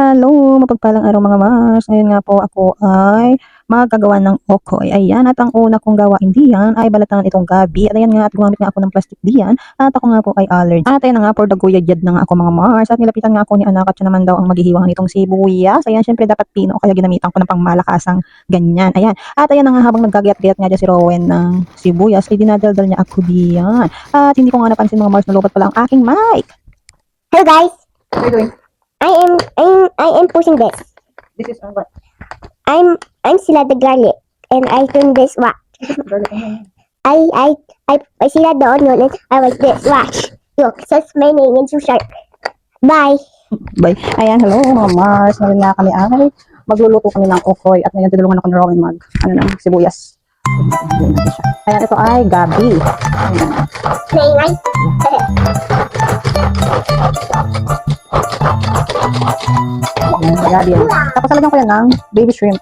Hello, mapagpalang araw mga Mars. Ngayon nga po ako ay magagawa ng okoy. Ayan, at ang una kong gawain diyan ay balatan itong gabi. At ayan nga, at gumamit nga ako ng plastic diyan. At ako nga po ay allergy. At ayan na nga, for the guyad na nga ako mga Mars. At nilapitan nga ako ni anak at siya naman daw ang maghihiwangan nitong sibuyas. Ayan, syempre dapat pino. Kaya ginamitan ko ng pangmalakasang ganyan. Ayan. At ayan na nga, habang naggagayat-gayat nga dyan si Rowan ng sibuyas, ay dinadaldal niya ako diyan. At hindi ko nga napansin mga Mars, nalubat pala ang aking mic. Hello guys, What are you doing? I am I'm I am pushing this. This is uh, what? I'm I'm Sila the garlic and I turn this watch. I I I I Sila the onion and I like this watch. Look, my name in too sharp. Bye. Bye. Ayan, hello mga Mars. Ngayon nga kami ay magluluto kami ng okoy at ngayon tutulungan ako ni Rowan mag, ano na, sibuyas. Ayan, ito ay gabi. Ayan, gabi yan. Tapos lalagyan ko yan ng baby shrimp.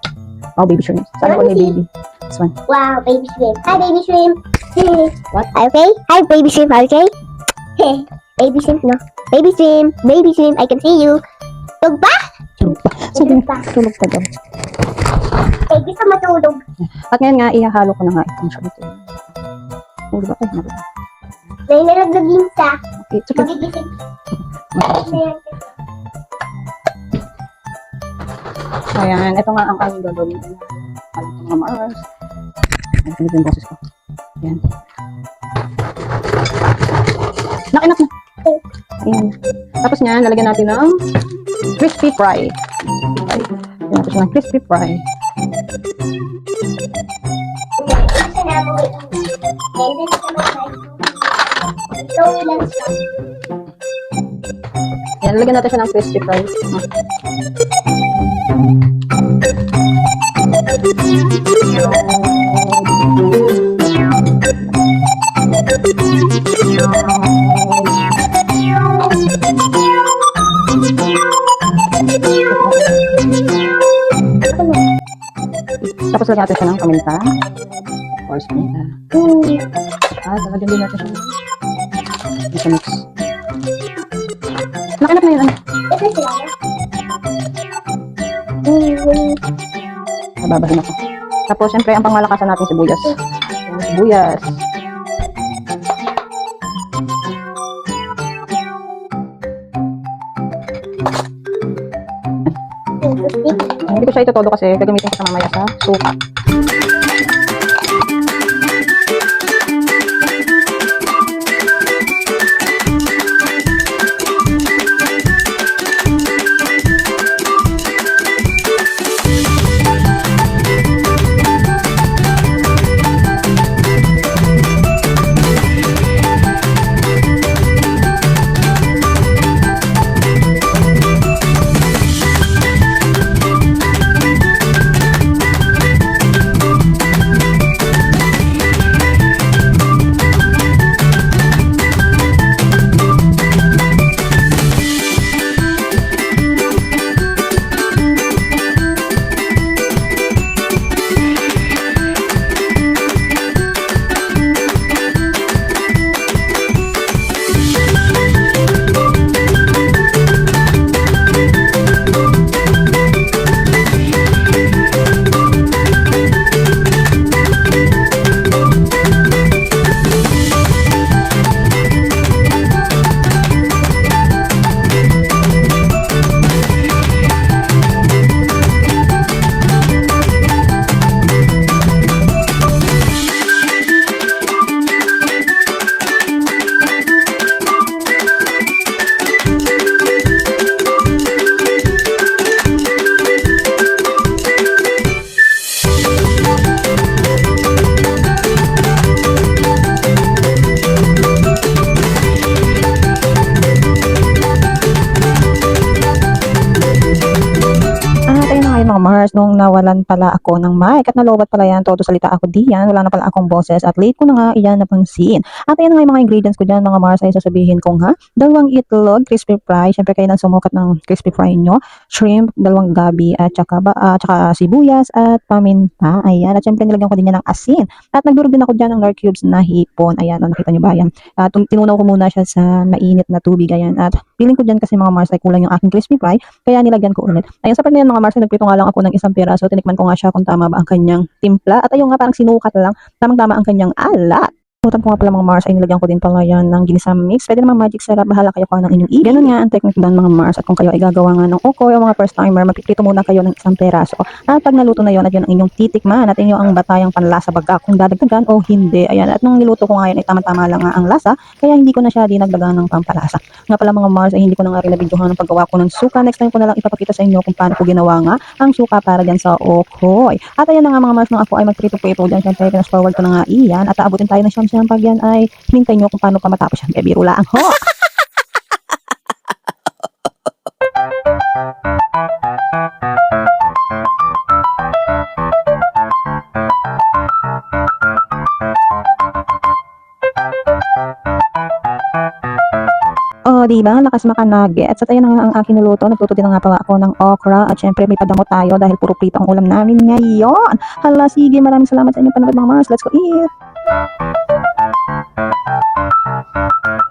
Oh, baby shrimp. Sabi ko may baby. This one. Wow, baby shrimp. Hi, baby shrimp. What? Are okay? Hi, baby shrimp. Are okay? baby shrimp, no. Baby shrimp. Baby shrimp. I can see you. Tug ba? Tulog pa. Sabi Tulog niya, pa. tulog pa daw. Eh, gusto matulog. At ngayon nga, ihahalo ko na nga itong shrimp. Oh, diba? Ay, nabi. May nalagagin sa. Okay, okay. Magigising. Ayan, ito nga ang aming gagawin. Alam ko mga Mars. Ayan, pinag yung boses ko. Ayan. Nakinak na. Ayan. Tapos niyan, lalagyan natin ng crispy fry. Ay, Lagyan natin siya ng crispy fry. Ayan, lalagyan natin siya ng crispy fry. Natin siya ng paminta. Course, paminta. At lalagyan din natin siya ng mix. Nakinak na yun. Ano? Nababahin ako. Tapos, syempre, ang pangmalakasan natin sibuyas. Sibuyas. Ko siya itutodo kasi gagamitin ko siya mamaya sa suka. Mars, nung nawalan pala ako ng mic. At nalobat pala yan, todo salita ako diyan, wala na pala akong boses. At late ko na nga iyan napansin. At ayan na nga yung mga ingredients ko dyan mga Mars. Ay sasabihin kong ha, dalawang itlog, crispy fry, syempre kayo nang sumukat ng crispy fry nyo, shrimp, dalawang gabi at saka, ba, at saka sibuyas at paminta, ayan, at syempre nilagyan ko din yan ng asin. At nagdurog din ako dyan ng dark cubes na hipon, ayan, o, nakita nyo ba? Yan? At tum- tinunaw ko muna siya sa mainit na tubig, ayan, at feeling ko dyan kasi mga Mars ay kulang yung aking crispy fry, kaya nilagyan ko ulit. Ayun, sa part na yan mga Mars, ay nagprito nga lang ako ng isang piraso. Tinikman ko nga siya kung tama ba ang kanyang timpla. At ayun nga, parang sinukat lang. Tamang-tama ang kanyang alat. Kalimutan ko nga pala mga Mars ay nilagyan ko din pala yan ng ginisang mix. Pwede naman magic syrup. Bahala kayo kung anong inyong i. Ganun nga ang technique doon mga Mars. At kung kayo ay gagawa nga ng okoy o mga first timer, magpiprito muna kayo ng isang peraso. At pag naluto na yon at yun ang inyong titikman at inyo ang batayang panlasa baga kung dadagdagan o hindi. Ayan. At nung niluto ko nga yan ay tama-tama lang nga ang lasa. Kaya hindi ko na siya dinagdagan ng pampalasa. Nga pala mga Mars ay hindi ko na nga rin nabidyohan ng paggawa ko ng suka. Next time ko na lang ipapakita sa inyo kung paano ko ginawa nga ang suka para dyan sa okoy. At ayan na nga mga Mars nung ako ay magprito po ito dyan. Siyempre, pinas forward ko na nga iyan. At aabutin tayo ng siyam-siyam pag yan ay hintay nyo kung paano pa matapos yan. Biro lang ho! Oh, di ba? Lakas makanugget. At ayun na nga ang aking niluto. Nagluto din na nga pala ako ng okra. At syempre may padango tayo dahil puro prito ang ulam namin ngayon. Hala, sige. Maraming salamat sa inyong panood mga Mars. Let's go eat! Thank you.